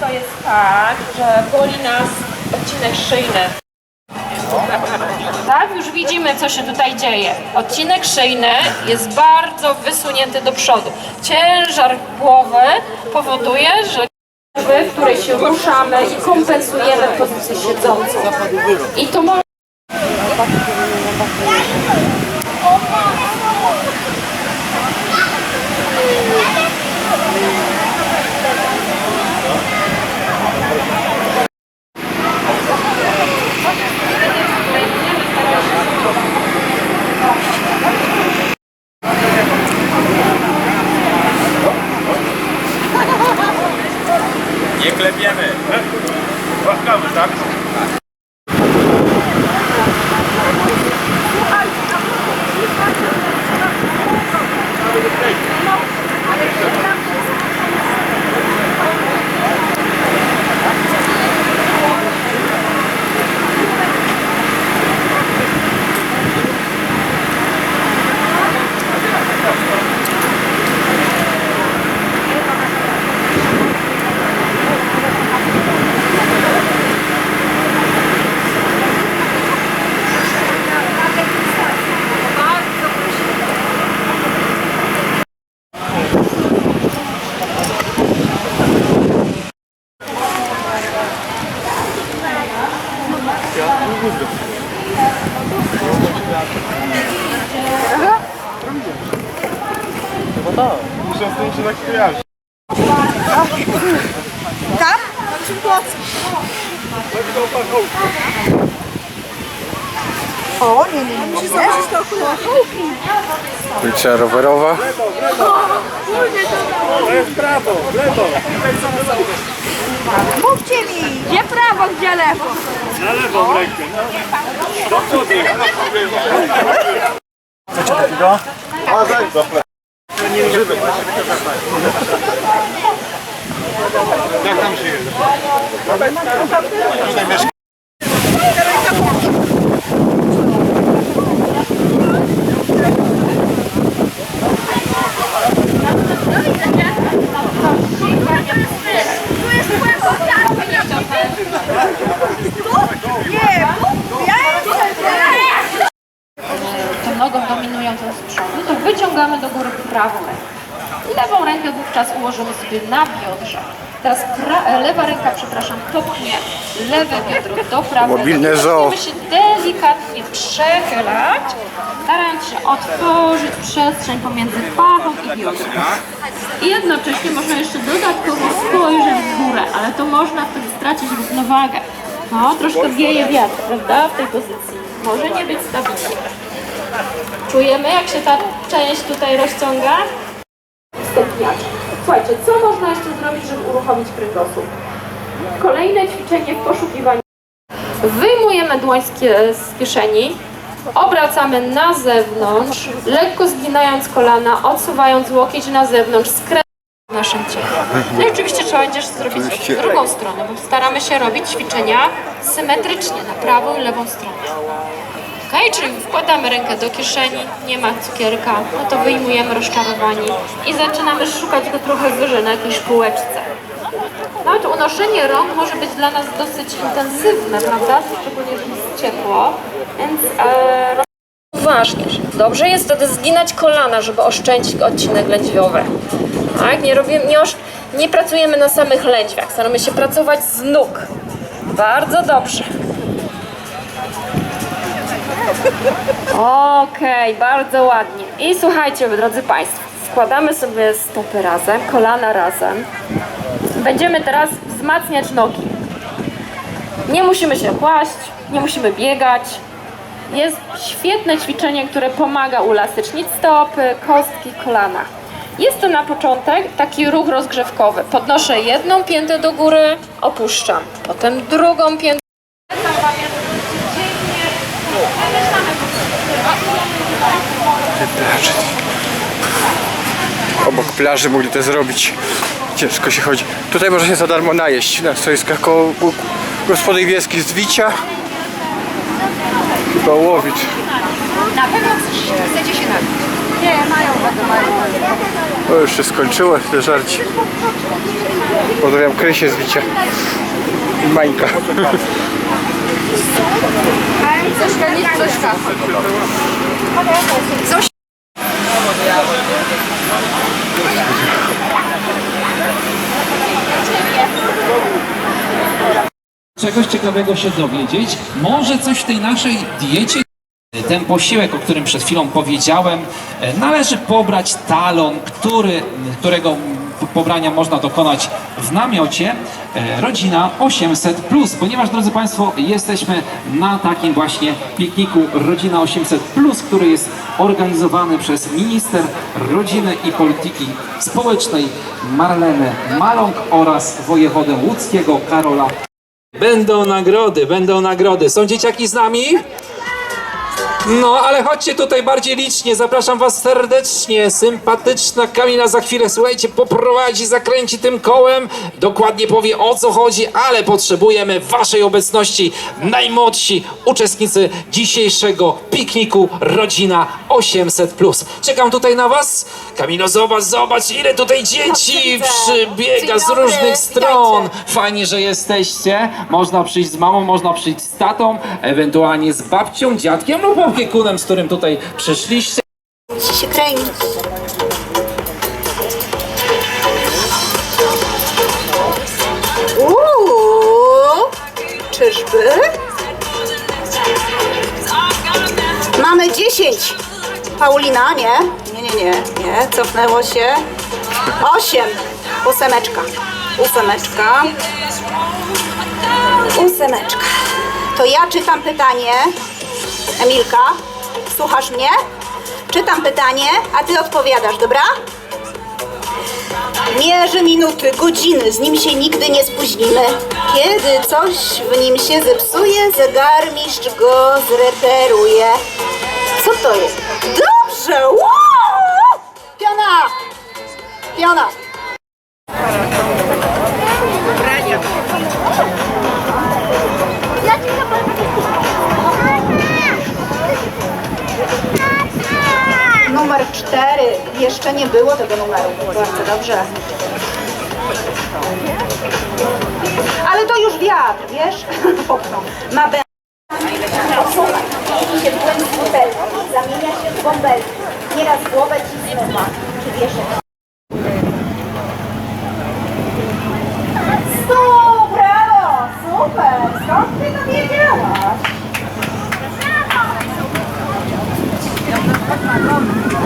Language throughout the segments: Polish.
często jest tak, że boli nas odcinek szyjny. Tak, już widzimy, co się tutaj dzieje. Odcinek szyjny jest bardzo wysunięty do przodu. Ciężar głowy powoduje, że w której się ruszamy i kompensujemy pozycję siedzącą. I to może Nie klepiemy. Łaskamy, tak? Muszę z tym się tak kojarzyć. Tam? W nocy? O, nie, nie, nie. Musisz zobaczyć to okulary. Ulica rowerowa. Prawo, lewo. Mówcie mi. Gdzie prawo, gdzie lewo? Na lewą rękę. Do przodu. Chcecie takiego? A, daj. Zapre. Nie żywy. Jak tam się jedzie? Nie, ja jestem. tą nogą dominującą z przodu, to wyciągamy do góry prawą rękę. Lewą rękę wówczas ułożymy sobie na biodrze. Teraz e, lewa ręka, przepraszam, popchnie lewe biodro do prawej. Mobilne zoo. Się delikatnie przechylać, starając się otworzyć przestrzeń pomiędzy pachą i biodrem. I jednocześnie można jeszcze dodatkowo spojrzeć w górę, ale to można wtedy stracić równowagę. No, troszkę wieje wiatr, prawda, w tej pozycji. Może nie być stabilnie. Czujemy, jak się ta część tutaj rozciąga? Wstępniacze. Słuchajcie, co można jeszcze zrobić, żeby uruchomić kręgosłup? Kolejne ćwiczenie w poszukiwaniu. Wyjmujemy dłoń z, kie- z kieszeni, obracamy na zewnątrz, lekko zginając kolana, odsuwając łokieć na zewnątrz, skręcamy w naszym ciele. No i oczywiście trzeba będzie zrobić w drugą stronę, bo staramy się robić ćwiczenia symetrycznie, na prawą i lewą stronę. Ok, czyli wkładamy rękę do kieszeni, nie ma cukierka, no to wyjmujemy rozczarowani i zaczynamy szukać go trochę wyżej na jakiejś półeczce. No to unoszenie rąk może być dla nas dosyć intensywne, prawda? Szczególnie, że jest ciepło, więc e, Uważnie. Dobrze jest wtedy zginać kolana, żeby oszczędzić odcinek lędźwiowy. Tak? Nie, robimy, nie, osz, nie pracujemy na samych lędźwiach, staramy się pracować z nóg. Bardzo dobrze. Okej, bardzo ładnie. I słuchajcie, drodzy Państwo, składamy sobie stopy razem, kolana razem. Będziemy teraz wzmacniać nogi. Nie musimy się kłaść, nie musimy biegać. Jest świetne ćwiczenie, które pomaga uelastycznić stopy, kostki, kolana. Jest to na początek taki ruch rozgrzewkowy. Podnoszę jedną piętę do góry, opuszczam. Potem drugą piętę. Obok plaży mogli to zrobić. Ciężko się chodzi. Tutaj można się za darmo najeść na stoiskach koło koło gospody wieskiej z Wicia. Chyba łowić. Na pewno chcecie się napić. Nie, mają, będą mają. O, już się skończyło te żarci. Pozdrawiam Krysię z Wicia. I Mańka. czegoś ciekawego się dowiedzieć. Może coś w tej naszej diecie. Ten posiłek, o którym przed chwilą powiedziałem, e, należy pobrać talon, który, którego pobrania można dokonać w namiocie e, Rodzina 800+, ponieważ drodzy Państwo, jesteśmy na takim właśnie pikniku Rodzina 800+, który jest organizowany przez minister rodziny i polityki społecznej Marlenę Maląg oraz wojewodę łódzkiego Karola Będą nagrody, będą nagrody. Są dzieciaki z nami? No, ale chodźcie tutaj bardziej licznie. Zapraszam Was serdecznie. Sympatyczna Kamila za chwilę, słuchajcie, poprowadzi, zakręci tym kołem. Dokładnie powie o co chodzi, ale potrzebujemy Waszej obecności. Najmłodsi uczestnicy dzisiejszego pikniku Rodzina 800+. Czekam tutaj na Was. Kamilo, zobacz, zobacz, ile tutaj dzieci przybiega z różnych stron. Fajnie, że jesteście. Można przyjść z mamą, można przyjść z tatą, ewentualnie z babcią, dziadkiem lub opiekunem, z którym tutaj przyszliście. się kręci. Paulina, nie? Nie, nie, nie, nie, cofnęło się. 8. Ósemeczka. Ósemeczka. Ósemeczka. To ja czytam pytanie. Emilka, słuchasz mnie? Czytam pytanie, a ty odpowiadasz, dobra? Mierzy minuty, godziny, z nim się nigdy nie spóźnimy. Kiedy coś w nim się zepsuje, zegarmistrz go zreperuje. Co to jest? Dobrze! Wow! Piona! Piona! Numer cztery. Jeszcze nie było tego numeru. Bardzo dobrze. Ale to już wiatr, wiesz? Popchnął. Ma bąbel, nieraz głowę ci znowa, czy wiesz? Super, skąd ty to wiedziałaś? Brawo!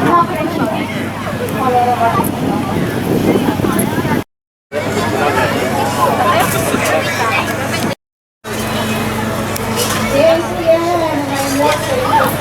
No, kręciłam. Kolorowa.